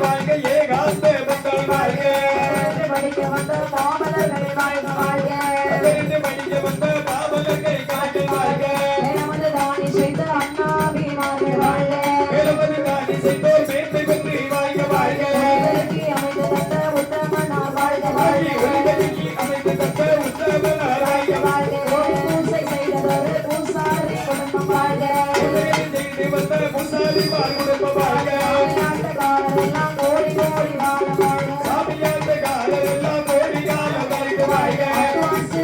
வாழ்க ஏகாந்த வாழ்க வாழ்க வாழ்க வாழ்க அமைந்தோர் மேன்மை பெற்று வாழ்க. வாழ்க உலகத்தில் அமைந்த தத்த உத்தமனார் வாழ்க. வந்த பூசாரி பால் குடும்ப வாழ்க. சாமியாந்த காலம் எல்லாம் கோடி காலம் வாழ்க வாழ்க. அண்ணாச்சி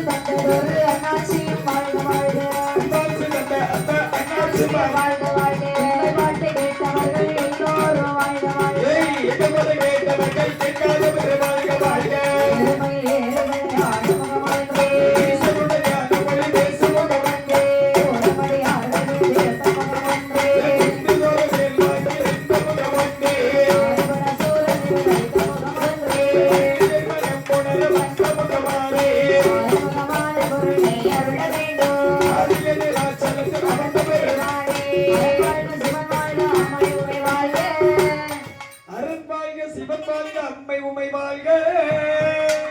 வாழ்க வாழ்க. அண்ணாச்சி வாழ்க.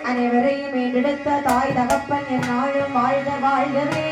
அனைவரையும் ஏற்றெடுத்த தாய் தகப்பன் என் நாளும் வாழ்க வாழ்கவே